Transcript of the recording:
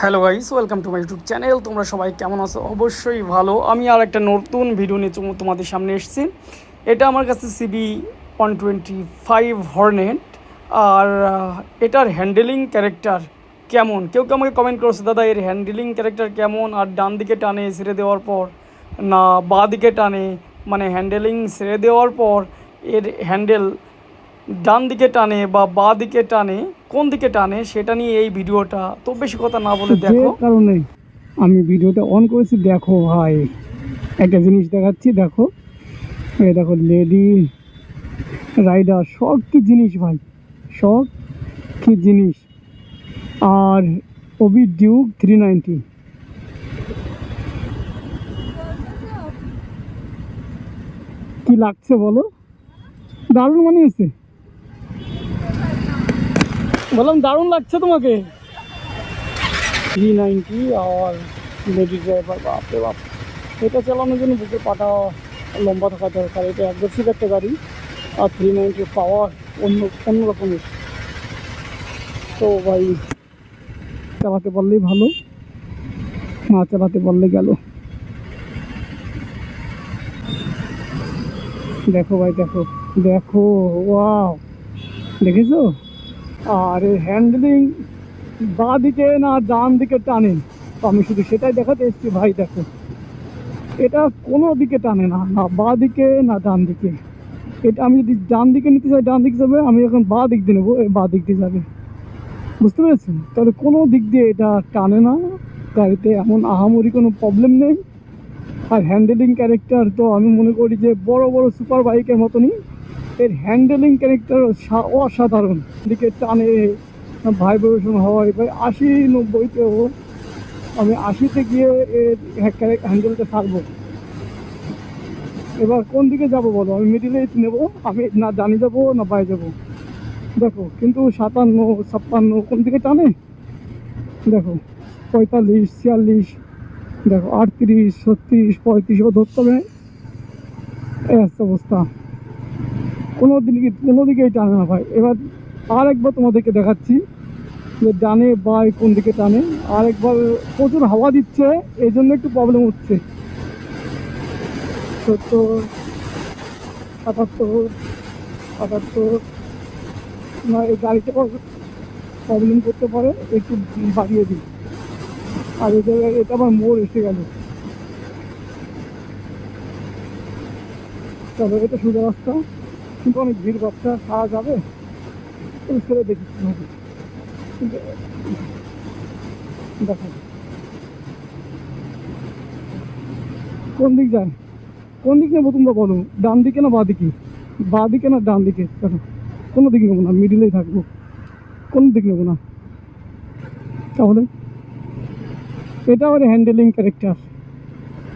Hello guys welcome to my YouTube channel তোমরা সবাই কেমন আছো? অবশ্যই ভালো। আমি আর একটা নতুন ভিডিও নিয়ে তোম- তোমাদের সামনে এসেছি। এটা আমার কাছে CB one twenty five Hornet আর এটার হ্যান্ডেলিং ক্যারেক্টার কেমন? কেউ কেউ আমাকে কমেন্ট করেছে, দাদা, এর হ্যান্ডেলিং ক্যারেক্টার কেমন? আর ডান দিকে টানে, ছেড়ে দেওয়ার পর, না, বাঁ দিকে টানে মানে হ্যান্ডেলিং ছেড়ে দেওয়ার পর, এর হ্যান্ডেল ডান দিকে টানে বা বাঁ দিকে টানে কোন দিকে টানে সেটা নিয়ে এই ভিডিওটা। তো বেশি কথা না বলে দেখো। কারণে আমি ভিডিওটা অন করেছি দেখো ভাই। একটা জিনিস দেখাচ্ছি দেখো। এই দেখো লেডি রাইডার সব কি জিনিস ভাই? সব কি জিনিস? আর ওবি ডিউক থ্রি নাইনটি কি লাগছে বলো? দারুণ মানিয়েছে বললাম, দারুণ লাগছে তোমাকে। থ্রি আর ড্রাইভার বাপ। এটা চালানোর জন্য বুকে পাটা লম্বা থাকা দরকার। এটা অ্যাগ্রেসিভ একটা গাড়ি। আর থ্রি নাইনটির পাওয়ার অন্য অন্য রকমের। তো ভাই, চালাতে পারলেই ভালো, না চালাতে পারলে গেল। দেখো ভাই, দেখো দেখো ওয়াও দেখেছ? আর হ্যান্ডলিং বাঁ দিকে না ডান দিকে টানে। তো আমি শুধু সেটাই দেখাতে এসেছি, ভাই দেখো, এটা কোনো দিকে টানে না না বাঁ দিকে না ডান দিকে এটা আমি যদি ডান দিকে নিতে চাই ডান দিকে যাবে, আমি এখন বাঁ দিক দিয়ে নেব, এই বাঁ দিক দিয়ে যাবে। বুঝতে পেরেছেন? তাহলে কোনো দিক দিয়ে এটা টানে না, গাড়িতে এমন আহামরি কোনো প্রবলেম নেই। আর হ্যান্ডেলিং ক্যারেক্টার তো আমি মনে করি যে বড় বড় সুপার বাইকের মতনই। এর হ্যান্ডেলিং ক্যারেক্টার অসাধারণ। দিকে টানে ভাইব্রেশন হয় প্রায় আশি নব্বইতেও আমি আশিতে গিয়ে এর হ্যান্ডেলটা থাকব এবার কোন দিকে যাব বলো? আমি মিডিলে নেব? আমি না ডানি যাব, না বাই যাব? দেখো, কিন্তু সাতান্ন, ছাপ্পান্ন, কোন দিকে টানে? দেখো, পঁয়তাল্লিশ, ছিয়াল্লিশ, দেখো, আটত্রিশ, ছত্রিশ পঁয়ত্রিশও ধরতে হবে। এই অবস্থা। কোনো দিকে কোনো দিকেই টানে না ভাই এবার আর একবার তোমাদেরকে দেখাচ্ছি যে ডানে বাই কোন দিকে টানে। আর একবার প্রচুর হাওয়া দিচ্ছে এই জন্য একটু প্রবলেম হচ্ছে। সত্তর, সাতাত্তর সাতাত্তর এই গাড়িটা প্রবলেম করতে পারে, একটু বাড়িয়ে দিই। আর এই জায়গায় এটা আমার মোড় এসে গেল। তবে এটা সোজা রাস্তা। কিন্তু অনেক ভিড় বাচ্চা, খাওয়া যাবে। আমি ছেড়ে দেখি। কিন্তু দেখো। কোন দিক যায়? কোন দিক নেব তোমরা বলো? ডান দিকে না বাঁ দিকে বাঁ দিকে না ডান দিকে? দেখো, কোনো দিক নেব না, মিডিলেই থাকব। কোন দিক নেব না? তাহলে? এটা আমার হ্যান্ডেলিং ক্যারেক্টার